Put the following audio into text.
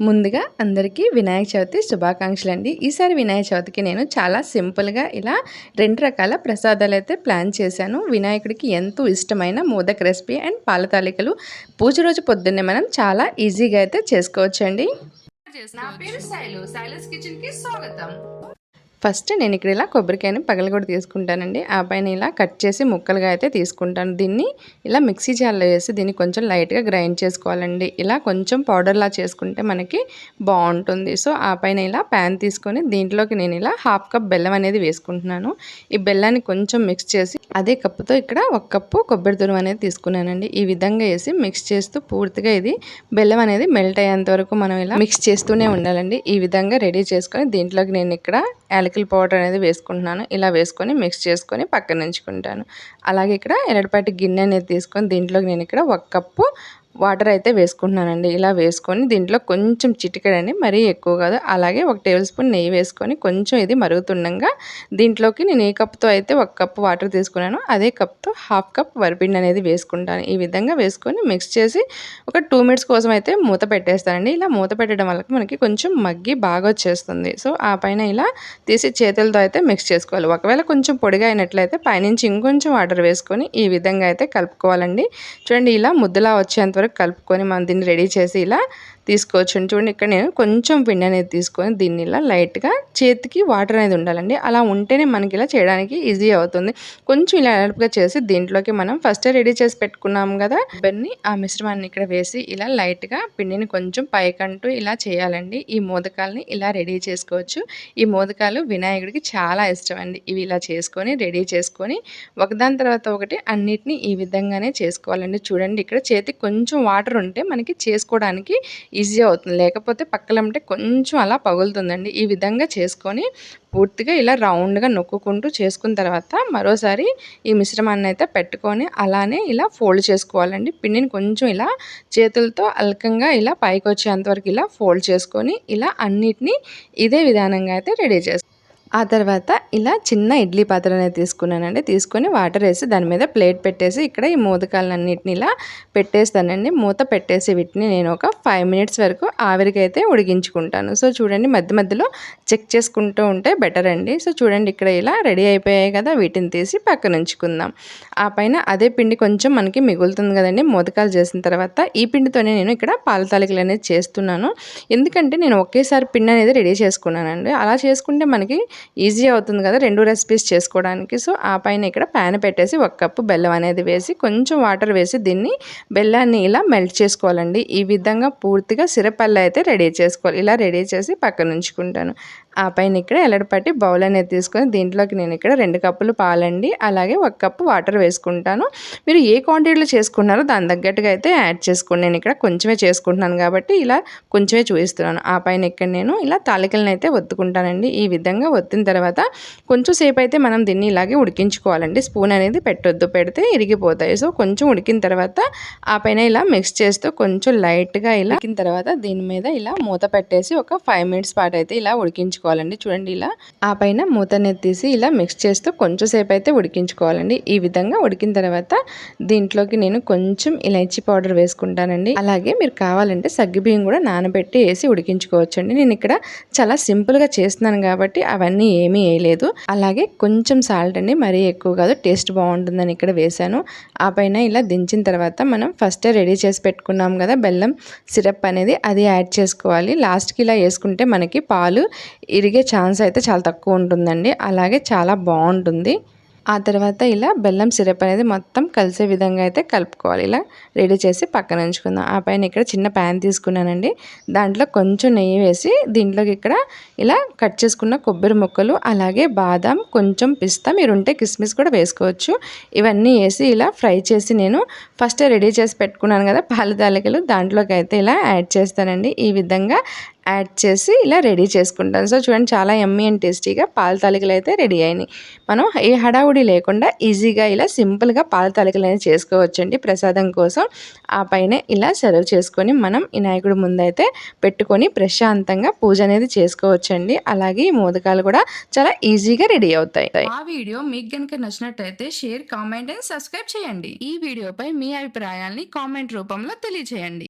ముందుగా అందరికీ వినాయక చవితి శుభాకాంక్షలు అండి ఈసారి వినాయక చవితికి నేను చాలా సింపుల్గా ఇలా రెండు రకాల ప్రసాదాలు అయితే ప్లాన్ చేశాను. వినాయకుడికి ఎంతో ఇష్టమైన మోదక్ రెసిపీ అండ్ పాల తాలికలు పూజ రోజు పొద్దున్నే మనం చాలా ఈజీగా అయితే చేసుకోవచ్చండి. నా పేరు శైలు. శైలస్ కిచెన్కి స్వాగతం. ఫస్ట్ నేను ఇక్కడ ఇలా కొబ్బరికాయని పగలగొడి తీసుకుంటానండి. ఆ పైన ఇలా కట్ చేసి ముక్కలుగా అయితే తీసుకుంటాను. దీన్ని ఇలా మిక్సీ జార్లో వేసి దీన్ని కొంచెం లైట్గా గ్రైండ్ చేసుకోవాలండి. ఇలా కొంచెం పౌడర్లా చేసుకుంటే మనకి బాగుంటుంది. సో ఆ పైన ఇలా ప్యాన్ తీసుకొని దీంట్లోకి నేను ఇలా హాఫ్ కప్ బెల్లం అనేది వేసుకుంటున్నాను. ఈ బెల్లాన్ని కొంచెం మిక్స్ చేసి అదే కప్పుతో ఇక్కడ ఒక కప్పు కొబ్బరి తురుము అనేది తీసుకున్నానండి. ఈ విధంగా వేసి మిక్స్ చేస్తూ పూర్తిగా ఇది బెల్లం అనేది మెల్ట్ అయ్యేంత వరకు మనం ఇలా మిక్స్ చేస్తూనే ఉండాలండి. ఈ విధంగా రెడీ చేసుకొని దీంట్లోకి నేను ఇక్కడ యాలకుల పౌడర్ అనేది వేసుకుంటున్నాను. ఇలా వేసుకొని మిక్స్ చేసుకొని పక్కన ఉంచుకుంటాను అలాగే ఇక్కడ ఎరటిపాటి గిన్నె అనేది తీసుకొని దీంట్లోకి నేను ఇక్కడ ఒక కప్పు వాటర్ అయితే వేసుకుంటున్నానండి. ఇలా వేసుకొని దీంట్లో కొంచెం చిటికెడని మరీ ఎక్కువ కాదు. అలాగే ఒక టేబుల్ స్పూన్ నెయ్యి వేసుకొని కొంచెం ఇది మరుగుతుండగా దీంట్లోకి నేను ఏ కప్తో అయితే ఒక కప్పు వాటర్ తీసుకున్నాను అదే కప్తో హాఫ్ కప్ వరిపిండి అనేది వేసుకుంటాను. ఈ విధంగా వేసుకొని మిక్స్ చేసి ఒక టూ మినిట్స్ కోసం అయితే మూత పెట్టేస్తానండి. ఇలా మూత పెట్టడం వల్ల మనకి కొంచెం మగ్గి బాగా వచ్చేస్తుంది. సో ఆ పైన ఇలా తీసి చేతులతో అయితే మిక్స్ చేసుకోవాలి. ఒకవేళ కొంచెం పొడిగా అయినట్లయితే పైనుంచి ఇంకొంచెం వాటర్ వేసుకొని ఈ విధంగా అయితే కలుపుకోవాలండి. చూడండి ఇలా ముద్దలా వచ్చేంతవరకు వరకు కలుపుకొని మనం దీన్ని రెడీ చేసి ఇలా తీసుకోవచ్చు చూడండి ఇక్కడ నేను కొంచెం పిండి అనేది తీసుకొని దీన్ని ఇలా లైట్గా చేతికి వాటర్ అనేది ఉండాలండి. అలా ఉంటేనే మనకి ఇలా చేయడానికి ఈజీ అవుతుంది. కొంచెం ఇలా అలుపుగా చేసి దీంట్లోకి మనం ఫస్ట్ రెడీ చేసి పెట్టుకున్నాం కదా బెన్ని ఆ మిశ్రమాన్ని ఇక్కడ వేసి ఇలా లైట్గా పిండిని కొంచెం పైకంటూ ఇలా చేయాలండి. ఈ మోదకాలని ఇలా రెడీ చేసుకోవచ్చు. ఈ మోదకాలు వినాయకుడికి చాలా ఇష్టం అండి ఇవి ఇలా చేసుకొని రెడీ చేసుకొని ఒకదాని తర్వాత ఒకటి అన్నిటిని ఈ విధంగానే చేసుకోవాలండి. చూడండి ఇక్కడ చేతికి కొంచెం వాటర్ ఉంటే మనకి చేసుకోవడానికి ఈజీ అవుతుంది. లేకపోతే పక్కలంటే కొంచెం అలా పగులుతుందండి. ఈ విధంగా చేసుకొని పూర్తిగా ఇలా రౌండ్గా నొక్కుంటూ చేసుకున్న తర్వాత మరోసారి ఈ మిశ్రమాన్ని అయితే పెట్టుకొని అలానే ఇలా ఫోల్డ్ చేసుకోవాలండి. పిండిని కొంచెం ఇలా చేతులతో అల్కంగా ఇలా పైకి వచ్చేంతవరకు ఇలా ఫోల్డ్ చేసుకొని ఇలా అన్నిటినీ ఇదే విధానంగా అయితే రెడీ చేసుకోవాలి ఆ తర్వాత ఇలా చిన్న ఇడ్లీ పాత్ర అనేది తీసుకున్నానండి. తీసుకొని వాటర్ వేసి దాని మీద ప్లేట్ పెట్టేసి ఇక్కడ ఈ మోదకాలన్నింటిని ఇలా పెట్టేస్తానండి. మూత పెట్టేసి వీటిని నేను ఒక ఫైవ్ మినిట్స్ వరకు ఆవిరికైతే ఉడిగించుకుంటాను ఉడికించుకుంటాను. సో చూడండి మధ్య మధ్యలో చెక్ చేసుకుంటూ ఉంటే బెటర్ అండి. సో చూడండి ఇక్కడ ఇలా రెడీ అయిపోయాయి కదా వీటిని తీసి పక్కన ఉంచుకుందాం. ఆ పైన అదే పిండి కొంచెం మనకి మిగులుతుంది కదండి. మోదకాలు చేసిన తర్వాత ఈ పిండితోనే నేను ఇక్కడ పాల తాలికలు అనేది చేస్తున్నాను. ఎందుకంటే నేను ఒకేసారి పిండి అనేది రెడీ చేసుకున్నానండి. అలా చేసుకుంటే మనకి ఈజీ అవుతుంది కదా రెండు రెసిపీస్ చేసుకోవడానికి. సో ఆ పైన ఇక్కడ ప్యాన్ పెట్టేసి ఒక కప్పు బెల్లం అనేది వేసి కొంచెం వాటర్ వేసి దీన్ని బెల్లాన్ని ఇలా మెల్ట్ చేసుకోవాలండి. ఈ విధంగా పూర్తిగా సిరపల్లా అయితే రెడీ చేసుకోవాలి. ఇలా రెడీ చేసి పక్కన ఉంచుకుంటాను. ఆ పైన ఇక్కడ ఎల్లడిపట్టి బౌల్ అనేది తీసుకొని దీంట్లోకి నేను ఇక్కడ రెండు కప్పులు పాలండి. అలాగే ఒక కప్పు వాటర్ వేసుకుంటాను. మీరు ఏ క్వాంటిటీలో చేసుకున్నారో దాని తగ్గట్టుగా అయితే యాడ్ చేసుకోండి. నేను ఇక్కడ కొంచెమే చేసుకుంటున్నాను కాబట్టి ఇలా కొంచెమే చూపిస్తున్నాను. ఆ పైన ఇక్కడ నేను ఇలా తాలికలను అయితే ఒత్తుకుంటానండి. ఈ విధంగా ఒత్తిన తర్వాత కొంచెం సేపు అయితే మనం దీన్ని ఇలాగే ఉడికించుకోవాలండి. స్పూన్ అనేది పెట్టొద్దు పెడితే ఇరిగిపోతాయి. సో కొంచెం ఉడికిన తర్వాత ఆ పైన ఇలా మిక్స్ చేస్తూ కొంచెం లైట్గా ఇలా ఉడికిన తర్వాత దీని మీద ఇలా మూత పెట్టేసి ఒక ఫైవ్ మినిట్స్ పాటు అయితే ఇలా ఉడికించుకోవాలండి. చూడండి ఇలా ఆ పైన మూత తీసి ఇలా మిక్స్ చేస్తూ కొంచెం సేపు అయితే ఉడికించుకోవాలండి. ఈ విధంగా ఉడికిన తర్వాత దీంట్లోకి నేను కొంచెం ఇలైచీ పౌడర్ వేసుకుంటానండి. అలాగే మీరు కావాలంటే సగ్గిబియ్యం కూడా నానబెట్టి వేసి ఉడికించుకోవచ్చండి. నేను ఇక్కడ చాలా సింపుల్గా చేస్తున్నాను కాబట్టి అవన్నీ ఏమీ వేయలేదు. అలాగే కొంచెం సాల్ట్ అండి మరీ ఎక్కువ కాదు టేస్ట్ బాగుంటుందని ఇక్కడ వేశాను. ఆ పైన ఇలా దించిన తర్వాత మనం ఫస్ట్ రెడీ చేసి పెట్టుకున్నాం కదా బెల్లం సిరప్ అనేది అది యాడ్ చేసుకోవాలి. లాస్ట్కి ఇలా వేసుకుంటే మనకి పాలు ఇరిగే ఛాన్స్ అయితే చాలా తక్కువ ఉంటుందండి. అలాగే చాలా బాగుంటుంది. ఆ తర్వాత ఇలా బెల్లం సిరప్ అనేది మొత్తం కలిసే విధంగా అయితే కలుపుకోవాలి. ఇలా రెడీ చేసి పక్కన ఉంచుకుందాం. ఆ పైన ఇక్కడ చిన్న ప్యాన్ తీసుకున్నానండి. దాంట్లో కొంచెం నెయ్యి వేసి దీంట్లోకి ఇక్కడ ఇలా కట్ చేసుకున్న కొబ్బరి ముక్కలు అలాగే బాదం కొంచెం పిస్తా మీరు ఉంటే కిస్మిస్ కూడా వేసుకోవచ్చు. ఇవన్నీ వేసి ఇలా ఫ్రై చేసి నేను ఫస్ట్ రెడీ చేసి పెట్టుకున్నాను కదా పాల తాలికలు. దాంట్లోకి అయితే ఇలా యాడ్ చేస్తానండి. ఈ విధంగా యాడ్ చేసి ఇలా రెడీ చేసుకుంటాను సో చూడండి చాలా ఎమ్మీ అండ్ టేస్టీగా పాల తాలికలు అయితే రెడీ అయినాయి. మనం ఏ హడావుడి లేకుండా ఈజీగా ఇలా సింపుల్గా పాల తాలికలు అనేది చేసుకోవచ్చండి. ప్రసాదం కోసం ఆ పైన ఇలా సర్వ్ చేసుకొని మనం వినాయకుడి ముందైతే పెట్టుకొని ప్రశాంతంగా పూజ అనేది చేసుకోవచ్చండి. అలాగే ఈ మోదకాలు కూడా చాలా ఈజీగా రెడీ అవుతాయి. ఆ వీడియో మీకు కనుక నచ్చినట్టయితే షేర్ కామెంట్ అండ్ సబ్స్క్రైబ్ చేయండి. ఈ వీడియోపై మీ అభిప్రాయాల్ని కామెంట్ రూపంలో తెలియజేయండి